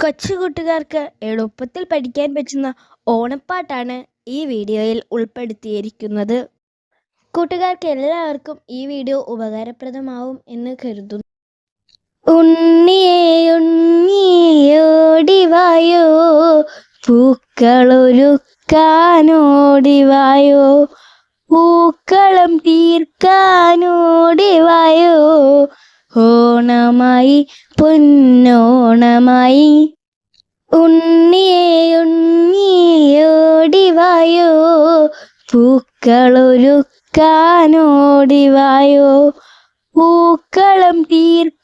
കൊച്ചുകൂട്ടുകാർക്ക് എളുപ്പത്തിൽ പഠിക്കാൻ പറ്റുന്ന ഓണപ്പാട്ടാണ് ഈ വീഡിയോയിൽ ഉൾപ്പെടുത്തിയിരിക്കുന്നത്. കൂട്ടുകാർക്ക് എല്ലാവർക്കും ഈ വീഡിയോ ഉപകാരപ്രദമാവും എന്ന് കരുതുന്നു. ഉണ്ണിയേ ഉണ്ണിയോടിവായോ പൂക്കളൊരുക്കാനോടിവായോ പൂക്കളം തീർക്കാനോടിവായോ ഓണമായി പൊന്നോണമായി. ഉണ്ണിയേ ഉണ്ണിയോടിവായോ പൂക്കളൊരുക്കാനോടിവായോ പൂക്കളം തീർക്കാനോടിവായോ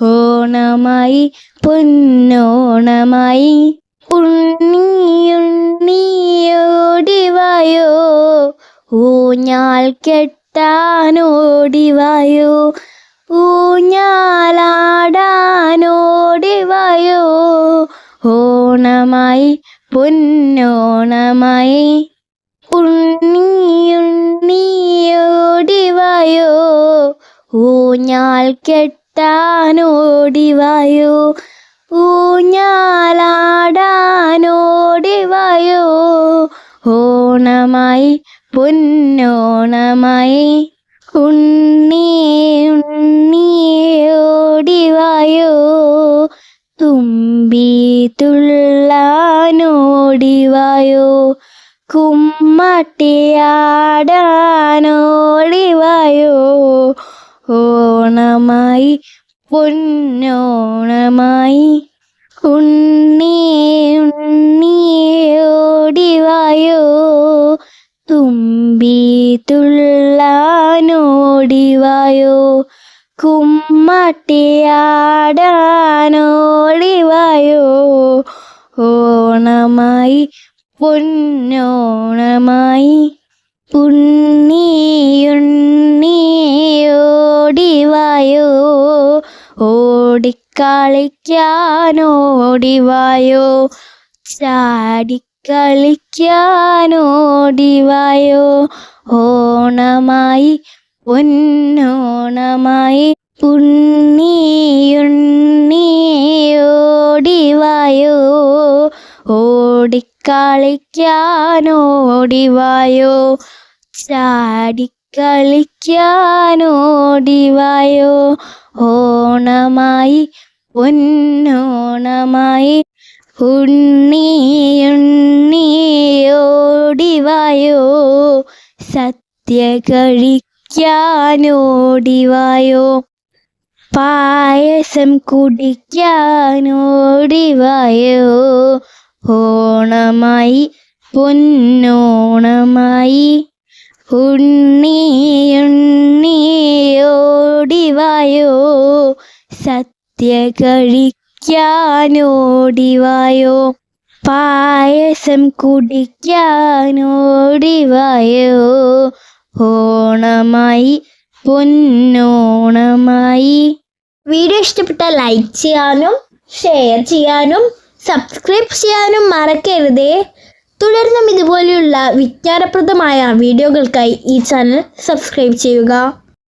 ഓണമായി പൊന്നോണമായി. ഉണ്ണിയുണ്ണിയോടിവായോ ഊഞ്ഞാൽ കെട്ടാനോടിവായോ ഊഞ്ഞാലാടാനോടിവയോ? ഓണമായി പൊന്നോണമായി ഉണ്ണിയുണ്ണിയോടിവയോ? ഊഞ്ഞാൽ കെട്ടാനോടിവയോ? ഊഞ്ഞാലാടാനോടിവയോ? ഓണമായി പൊന്നോണമായി ഉണ്ണി ഉണ്ണിയോടിവായോ തുമ്പി തുള്ളാനോടിവായോ കുമ്മട്ടിയാടാനോടിവായോ ഓണമായി പൊന്നോണമായി ഉണ്ണി ഉണ്ണിയോടിവായോ തുമ്പി തുള്ളാനോടിവായോ കുമ്മട്ടിയാടാനോടിവായോ? ഓണമായി പൊന്നോണമായി പുണ്ണിയുണ്ണിയോടിവായോ? ഓടിക്കളിക്കാനോടിവായോ? ചാടിക്കളിക്കാനോടിവായോ ഓണമായി പൊന്നോണമായി പുണ്ണിയുണ്ണിയോടിവായോ? ഓടിക്കളിക്കാനോടിവായോ? ചാടിക്കളിക്കാനോടിവായോ? ഓണമായി പൊന്നോണമായി ഉണ്ണിയുണ്ണിയോടിവായോ? സത്യ കഴിക്കാനോടിവായോ പായസം കുടിക്കാനോടിവായോ? ഓണമായി പൊന്നോണമായി. ഉണ്ണിയുണ്ണിയോടിവായോ? സത്യ കഴിക്കാനോടിവായോ പായസം കുടിക്കാനോടിവായോ? ഓണമായി പൊന്നോണമായി. വീഡിയോ ഇഷ്ടപ്പെട്ട ലൈക്ക് ചെയ്യാനും ഷെയർ ചെയ്യാനും സബ്സ്ക്രൈബ് ചെയ്യാനും മറക്കരുതേ. തുടർന്നും ഇതുപോലെയുള്ള വിജ്ഞാനപ്രദമായ വീഡിയോകൾക്കായി ഈ ചാനൽ സബ്സ്ക്രൈബ് ചെയ്യുക.